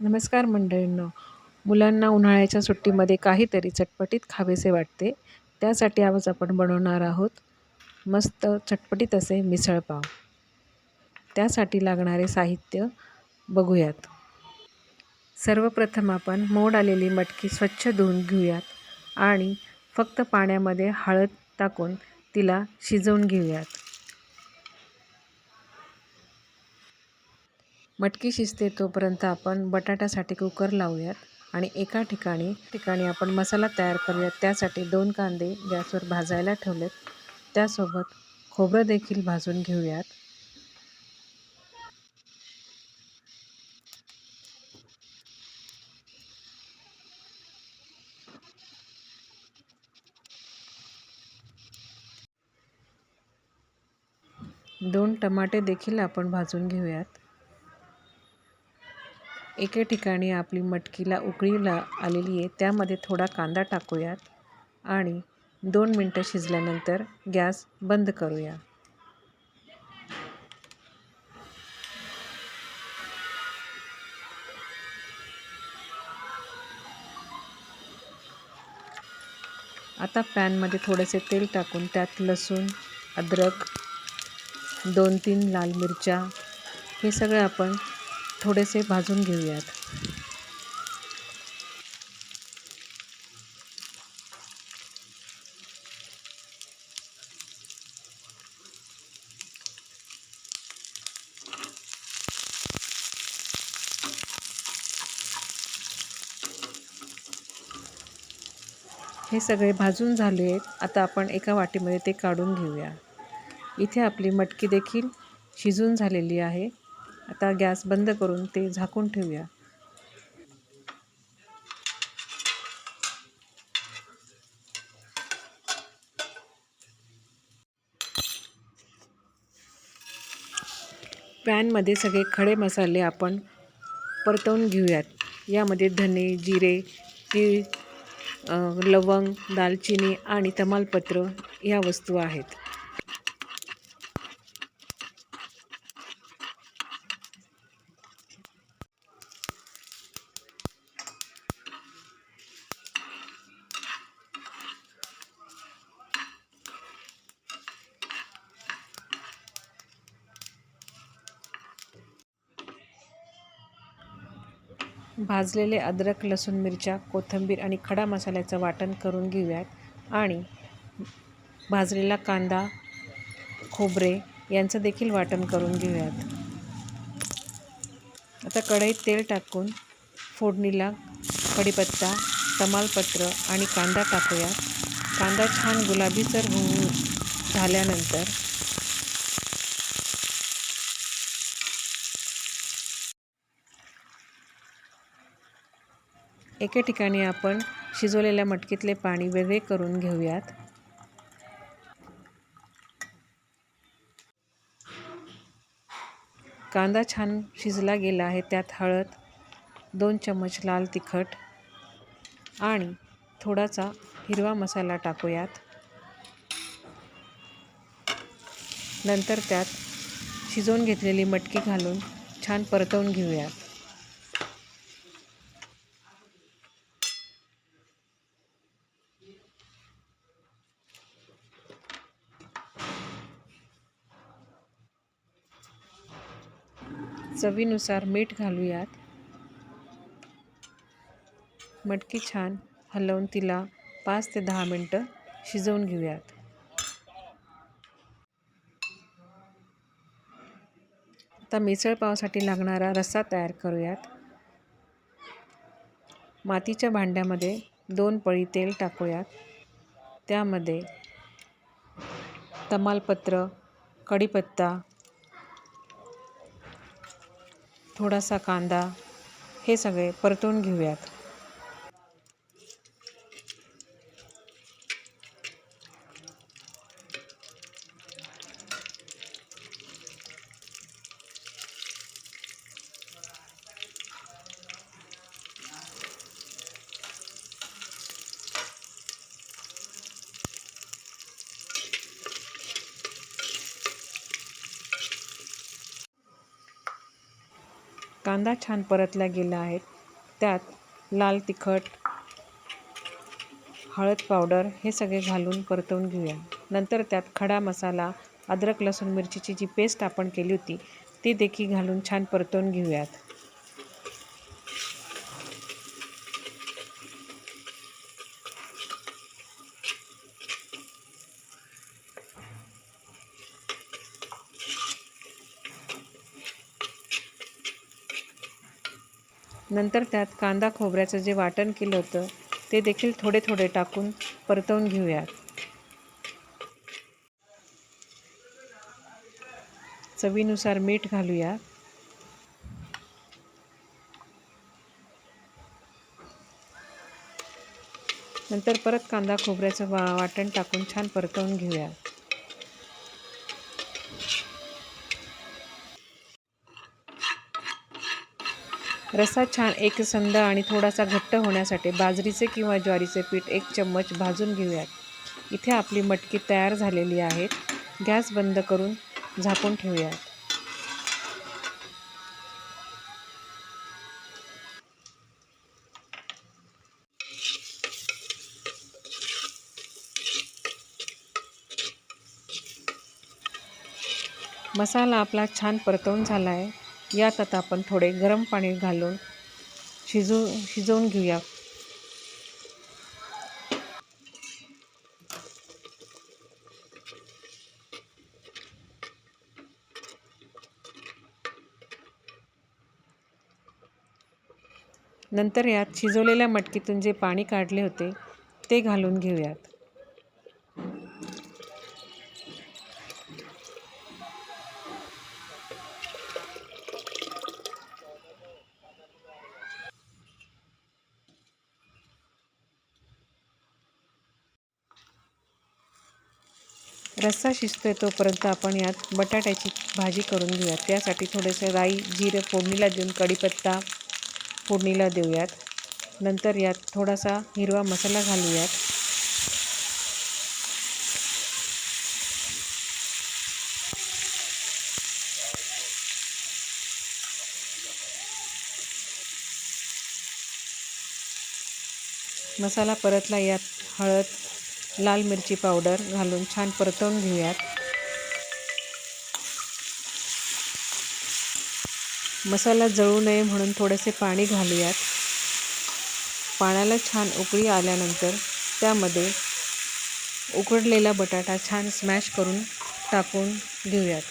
नमस्कार मंडळींनो. मुलांना उन्हाळ्याच्या सुट्टीमध्ये काहीतरी चटपटीत खावेसे वाटते. त्यासाठी आज आपण बनवणार आहोत मस्त चटपटीत असे मिसळपाव त्यासाठी लागणारे साहित्य बघूयात. सर्वप्रथम आपण मोड आलेली मटकी स्वच्छ धुवून घेऊयात आणि फक्त पाण्यामध्ये हळद टाकून तिला शिजवून घेऊयात. मटकी शिजते तोपर्यंत आपण बटाट्यासाठी कुकर लावूयात आणि एका ठिकाणी ठिकाणी आपण मसाला तयार करूयात. त्यासाठी दोन कांदे गॅसवर भाजायला ठेवलेत. त्यासोबत खोबरं देखील भाजून घेऊयात. दोन टमाटे देखील आपण भाजून घेऊयात. एके ठिकाणी आपली मटकीला उकळीला आलेली आहे. त्यामध्ये थोडा कांदा टाकूयात आणि दोन मिनटं शिजल्यानंतर गॅस बंद करूया. आता पॅनमध्ये थोडेसे तेल टाकून त्यात लसूण अद्रक दोन तीन लाल मिरच्या हे सगळं आपण थोडेसे भाजून घेऊयात. हे सगळे भाजून झाले आहेत आता आपण एका वाटीमध्ये ते काढून घेऊया. इथे आपली मटकी देखील शिजून झालेली आहे. आता गॅस बंद करून ते झाकून ठेवूया. पॅनमध्ये सगळे खडे मसाले आपण परतवून घेऊयात. यामध्ये धने जिरे तीळ लवंग दालचिनी आणि तमालपत्र या वस्तू आहेत. भाजलेले अद्रक लसूण मिरच्या कोथिंबीर आणि खडा मसाल्याचं वाटण करून घेऊयात. आणि भाजलेला कांदा खोबरे यांचं देखील वाटण करून घेऊयात. आता कढईत तेल टाकून फोडणीला कढीपत्ता तमालपत्र आणि कांदा टाकूयात. कांदा छान गुलाबीसर होऊन झाल्यानंतर एके ठिकाणी आपण शिजवलेल्या मटकीतले पाणी वेगळे करून घेऊयात. कांदा छान शिजला गेला आहे त्यात हळद दोन चम्मच लाल तिखट आणि थोडासा हिरवा मसाला टाकूयात. नंतर त्यात शिजवून घेतलेली मटकी घालून छान परतवून घेऊयात. चवीनुसार मीठ घालूयात. मटकी छान हलवून तिला पाच ते दहा मिनटं शिजवून घेऊयात. आता मिसळपावासाठी लागणारा रस्सा तयार करूयात. मातीच्या भांड्यामध्ये दोन पळी तेल टाकूयात. त्यामध्ये तमालपत्र कढीपत्ता थोडासा कांदा हे सगळे परतून घेऊयात. कांदा छान परतला गेला आहे त्यात लाल तिखट हळद पावडर हे सगळे घालून परतवून घेऊया. नंतर त्यात खडा मसाला अद्रक लसूण मिरचीची जी पेस्ट आपण केली होती ती देखील घालून छान परतवून घेऊयात. नंतर त्यात कांदा खोबऱ्याचं जे वाटण केलं होतं ते देखील थोडे थोडे टाकून परतवून घेऊयात. चवीनुसार मीठ घालूया. नंतर परत कांदा खोबऱ्याचं वा वाटण टाकून छान परतवून घेऊया. रस्सा छान एकसंध आणि थोडासा घट्ट होण्यासाठी बाजरीचे किंवा ज्वारीचे पीठ एक चम्मच भाजून घेऊयात. इथे आपली मटकी तयार झालेली आहेत गॅस बंद करून झाकून ठेवूयात. मसाला आपला छान परतवून झाला आहे यात आता आपण थोडे गरम पाणी घालून शिजू शिजवून घेऊया. नंतर यात शिजवलेल्या मटकीतून जे पाणी काढले होते ते घालून घेऊयात. रस्सा शिजतोय तोपर्यंत आपण यात बटाट्याची भाजी करून घेऊयात. त्यासाठी थोडेसे राई जिरे फोडणीला देऊन कढीपत्ता फोडणीला देऊयात. नंतर यात थोडासा हिरवा मसाला घालूयात. मसाला परतला यात हळद लाल मिरची पावडर घालून छान परतवून घेऊयात. मसाला जळू नये म्हणून थोडेसे पाणी घालूयात. पाण्याला छान उकळी आल्यानंतर त्यामध्ये उकडलेला बटाटा छान स्मॅश करून टाकून घेऊयात.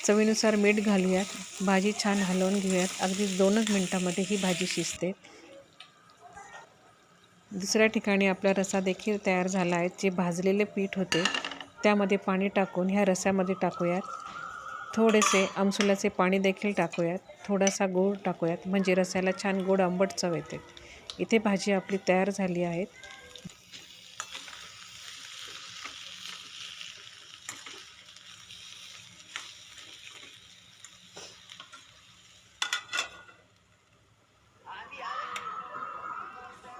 चवीनुसार मीठ घालूयात. भाजी छान हलवून घेऊयात. अगदी दोनच मिनटामध्ये ही भाजी शिजते. दुसऱ्या ठिकाणी आपला रसा देखील तयार झाला आहे. जे भाजलेले पीठ होते त्यामध्ये पाणी टाकून ह्या रस्यामध्ये टाकूयात. थोडेसे आमसुलाचे पाणी देखील टाकूयात. थोडासा गूळ टाकूयात. म्हणजे रस्याला छान गोड आंबट चव येते. इथे भाजी आपली तयार झाली आहे.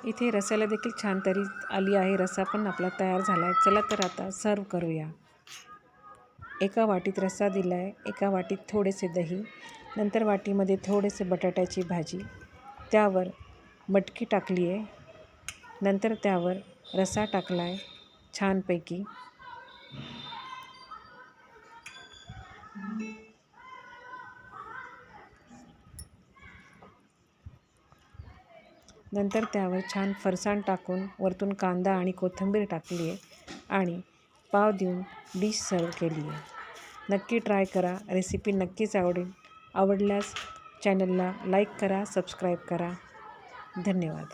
इथे रस्याला देखील छान तरी आली आहे. रस्सा पण आपला तयार झाला आहे चला तर आता सर्व करूया. एका वाटीत रस्सा दिला आहे एका वाटीत थोडेसे दही. नंतर वाटीमध्ये थोडेसे बटाट्याची भाजी. त्यावर मटकी टाकली आहे नंतर त्यावर रस्सा टाकला आहे छानपैकी. नंतर त्यावर छान फरसाण टाकून वरतून कांदा आणि कोथिंबीर टाकली आहे आणि पाव देऊन डिश सर्व केली आहे. नक्की ट्राय करा. रेसिपी नक्कीच आवडेल. आवडल्यास चॅनलला लाईक करा सबस्क्राईब करा. धन्यवाद.